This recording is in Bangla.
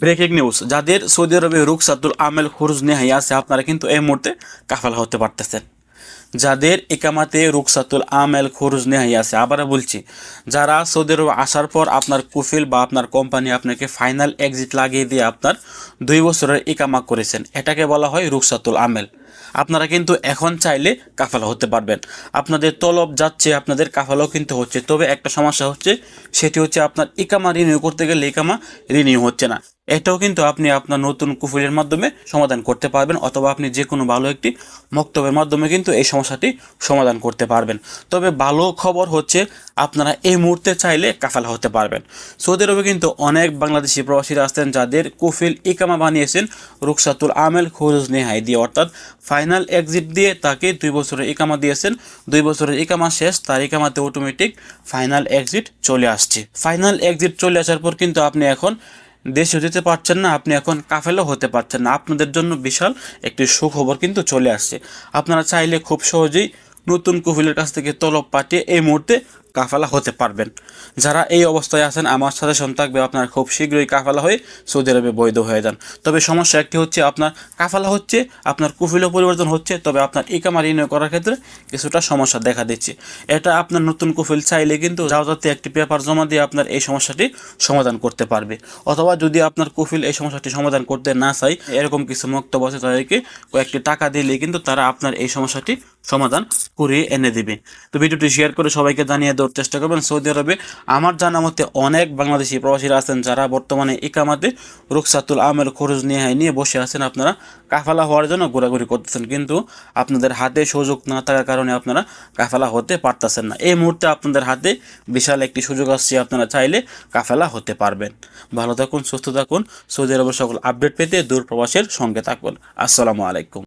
ব্রেকিং নিউজ যাদের সৌদি আরবে রুকসাতুল আমেল খুরুজ নেহাই আছে, আপনারা কিন্তু এই মুহূর্তে কাফালা হতে পারতেছেন। যাদের একামাতে রুকসাতুল আমেল খুরুজ নেহাই আছে, আবারও বলছি, যারা সৌদি আরবে আসার পর আপনার কুফিল বা আপনার কোম্পানি আপনাকে ফাইনাল এক্সিট লাগিয়ে দিয়ে আপনার দুই বছরের একামা করেছেন, এটাকে বলা হয় রুকসাতুল আমেল। আপনারা কিন্তু এখন চাইলে কাফালা হতে পারবেন। আপনাদের তলব যাচ্ছে, আপনাদের কাফালাও কিন্তু হচ্ছে। তবে একটা সমস্যা হচ্ছে, সেটি হচ্ছে আপনার ইকামা রিনিউ করতে গেলে ইকামা রিনিউ হচ্ছে না। এটাও কিন্তু আপনি আপনার নতুন কুফুলের মাধ্যমে সমাধান করতে পারবেন, অথবা আপনি যে কোনো ভালো একটি মক্তবের মাধ্যমে কিন্তু এই সমস্যাটি সমাধান করতে পারবেন। তবে ভালো খবর হচ্ছে আপনারা এই মুহূর্তে চাইলে কাফালা হতে পারবেন। সৌদি আরবে কিন্তু অনেক বাংলাদেশি প্রবাসীরা আসতেন যাদের কুফিল ইকামা বানিয়েছেন রুকসাতুল আমেল খরুজ নেহাই দিয়ে। অর্থাৎ ফাইনাল এক্সিট দিয়ে তাকে দুই বছরের ইকামা দিয়েছেন। দুই বছরের ইকামা শেষ, তার ইকামাতে অটোমেটিক ফাইনাল এক্সিট চলে আসছে। ফাইনাল এক্সিট চলে আসার পর কিন্তু আপনি এখন দেশে যেতে পারছেন না, আপনি এখন কাফেলও হতে পারছেন না। আপনাদের জন্য বিশাল একটি সুখবর কিন্তু চলে আসছে। আপনারা চাইলে খুব সহজেই নতুন কফিলের কাছ থেকে তলব পাঠিয়ে এই মুহূর্তে কাফালা হতে পারবেন। যারা এই অবস্থায় আছেন, আমার সাথে সাজেশন থাকবে আপনার খুব শীঘ্রই কাফালা হয়ে সৌদি আরবে বৈধ হয়ে যান। তবে সমস্যা একটি হচ্ছে, আপনার কাফালা হচ্ছে, আপনার কুফিলও পরিবর্তন হচ্ছে, তবে আপনার ইকামা রিনিউ করার ক্ষেত্রে কিছুটা সমস্যা দেখা দিচ্ছে। এটা আপনার নতুন কুফিল চাইলে কিন্তু যাওয়াতে একটি পেপার জমা দিয়ে আপনার এই সমস্যাটি সমাধান করতে পারবে। অথবা যদি আপনার কুফিল এই সমস্যাটি সমাধান করতে না চাই এরকম কিছু মক্তব্য আছে তাদেরকে কয়েকটি টাকা দিলে কিন্তু তারা আপনার এই সমস্যাটি সমাধান করিয়ে এনে দেবে। তো ভিডিওটি শেয়ার করে সবাইকে জানিয়ে দেওয়ার চেষ্টা করবেন সৌদি আরবে। আমার জানা মতে অনেক বাংলাদেশি প্রবাসীরা আছেন যারা বর্তমানে ইকামাতে রুকসাতুল আমের খরচ নিয়ে নিয়ে বসে আছেন। আপনারা কাফালা হওয়ার জন্য ঘোরাঘুরি করতেছেন। কিন্তু আপনাদের হাতে সুযোগ না থাকার কারণে আপনারা কাফালা হতে পারতেছেন না। এই মুহূর্তে আপনাদের হাতে বিশাল একটি সুযোগ আসছে আপনারা চাইলে কাফালা হতে পারবেন। ভালো থাকুন, সুস্থ থাকুন। সৌদি আরবের সকল আপডেট পেতে দূর প্রবাসের সঙ্গে থাকুন। আসসালামু আলাইকুম।